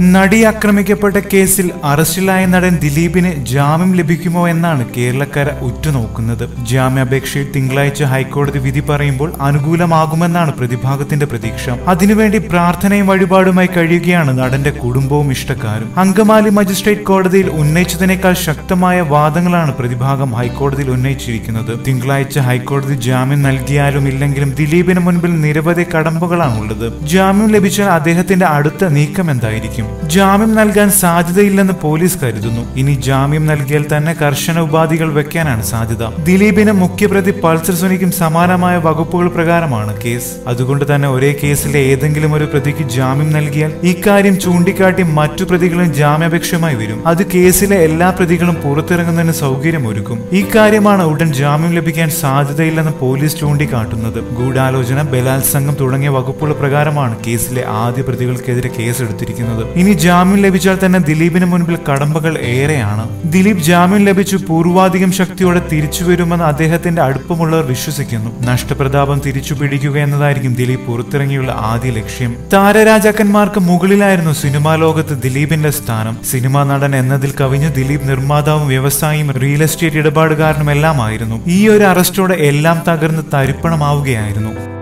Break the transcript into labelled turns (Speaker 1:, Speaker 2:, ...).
Speaker 1: നടി ആക്രമിക്കപ്പെട്ട കേസിൽ അറസ്റ്റിലായ നടൻ ദിലീപിന് ജാമ്യം ലഭിക്കുമോ എന്നാണ് കേരളക്കര ഉറ്റുനോക്കുന്നത്. ജാമ്യാപേക്ഷയിൽ തിങ്കളാഴ്ച ഹൈക്കോടതി വിധി പറയുമ്പോൾ അനുകൂലമാകുമെന്നാണ് പ്രതിഭാഗത്തിന്റെ പ്രതീക്ഷ. അതിനുവേണ്ടി പ്രാർത്ഥനയും വഴിപാടുമായി കഴിയുകയാണ് നടന്റെ കുടുംബവും ഇഷ്ടക്കാരും. അങ്കമാലി മജിസ്ട്രേറ്റ് കോടതിയിൽ ഉന്നയിച്ചതിനേക്കാൾ ശക്തമായ വാദങ്ങളാണ് പ്രതിഭാഗം ഹൈക്കോടതിയിൽ ഉന്നയിച്ചിരിക്കുന്നത്. തിങ്കളാഴ്ച ഹൈക്കോടതി ജാമ്യം നൽകിയാലും ഇല്ലെങ്കിലും ദിലീപിന് മുൻപിൽ നിരവധി കടമ്പകളാണുള്ളത്. ജാമ്യം ലഭിച്ചാൽ അദ്ദേഹത്തിന്റെ അടുത്ത നീക്കം എന്തായിരിക്കും? ജാമ്യം നൽകാൻ സാധ്യതയില്ലെന്ന് പോലീസ് കരുതുന്നു. ഇനി ജാമ്യം നൽകിയാൽ തന്നെ കർശന ഉപാധികൾ വെക്കാനാണ് സാധ്യത. ദിലീപിന് മുഖ്യപ്രതി പൾസർ സുനിക്കും സമാനമായ വകുപ്പുകൾ പ്രകാരമാണ് കേസ്. അതുകൊണ്ട് തന്നെ ഒരേ കേസിലെ ഏതെങ്കിലും ഒരു പ്രതിക്ക് ജാമ്യം നൽകിയാൽ ഇക്കാര്യം ചൂണ്ടിക്കാട്ടി മറ്റു പ്രതികളും ജാമ്യാപേക്ഷയുമായി വരും. അത് കേസിലെ എല്ലാ പ്രതികളും പുറത്തിറങ്ങുന്നതിന് സൗകര്യമൊരുക്കും. ഇക്കാര്യമാണ് ഉടൻ ജാമ്യം ലഭിക്കാൻ സാധ്യതയില്ലെന്ന് പോലീസ് ചൂണ്ടിക്കാട്ടുന്നത്. ഗൂഢാലോചന ബലാത്സംഗം തുടങ്ങിയ വകുപ്പുകൾ പ്രകാരമാണ് കേസിലെ ആദ്യ പ്രതികൾക്കെതിരെ കേസെടുത്തിരിക്കുന്നത്. ഇനി ജാമ്യം ലഭിച്ചാൽ തന്നെ ദിലീപിന് മുൻപിൽ കടമ്പകൾ ഏറെയാണ്. ദിലീപ് ജാമ്യം ലഭിച്ചു പൂർവാധികം ശക്തിയോടെ തിരിച്ചു വരുമെന്ന് അദ്ദേഹത്തിന്റെ അടുപ്പമുള്ളവർ വിശ്വസിക്കുന്നു. നഷ്ടപ്രതാപം തിരിച്ചു പിടിക്കുക എന്നതായിരിക്കും ദിലീപ് പുറത്തിറങ്ങിയുള്ള ആദ്യ ലക്ഷ്യം. താരരാജാക്കന്മാർക്ക് മുകളിലായിരുന്നു സിനിമാ ലോകത്ത് ദിലീപിന്റെ സ്ഥാനം. സിനിമാ നടൻ എന്നതിൽ കവിഞ്ഞ് ദിലീപ് നിർമ്മാതാവും വ്യവസായിയും റിയൽ എസ്റ്റേറ്റ് ഇടപാടുകാരനും എല്ലാമായിരുന്നു ഈ ഒരു അറസ്റ്റോടെ എല്ലാം തകർന്ന് തരിപ്പണമാവുകയായിരുന്നു.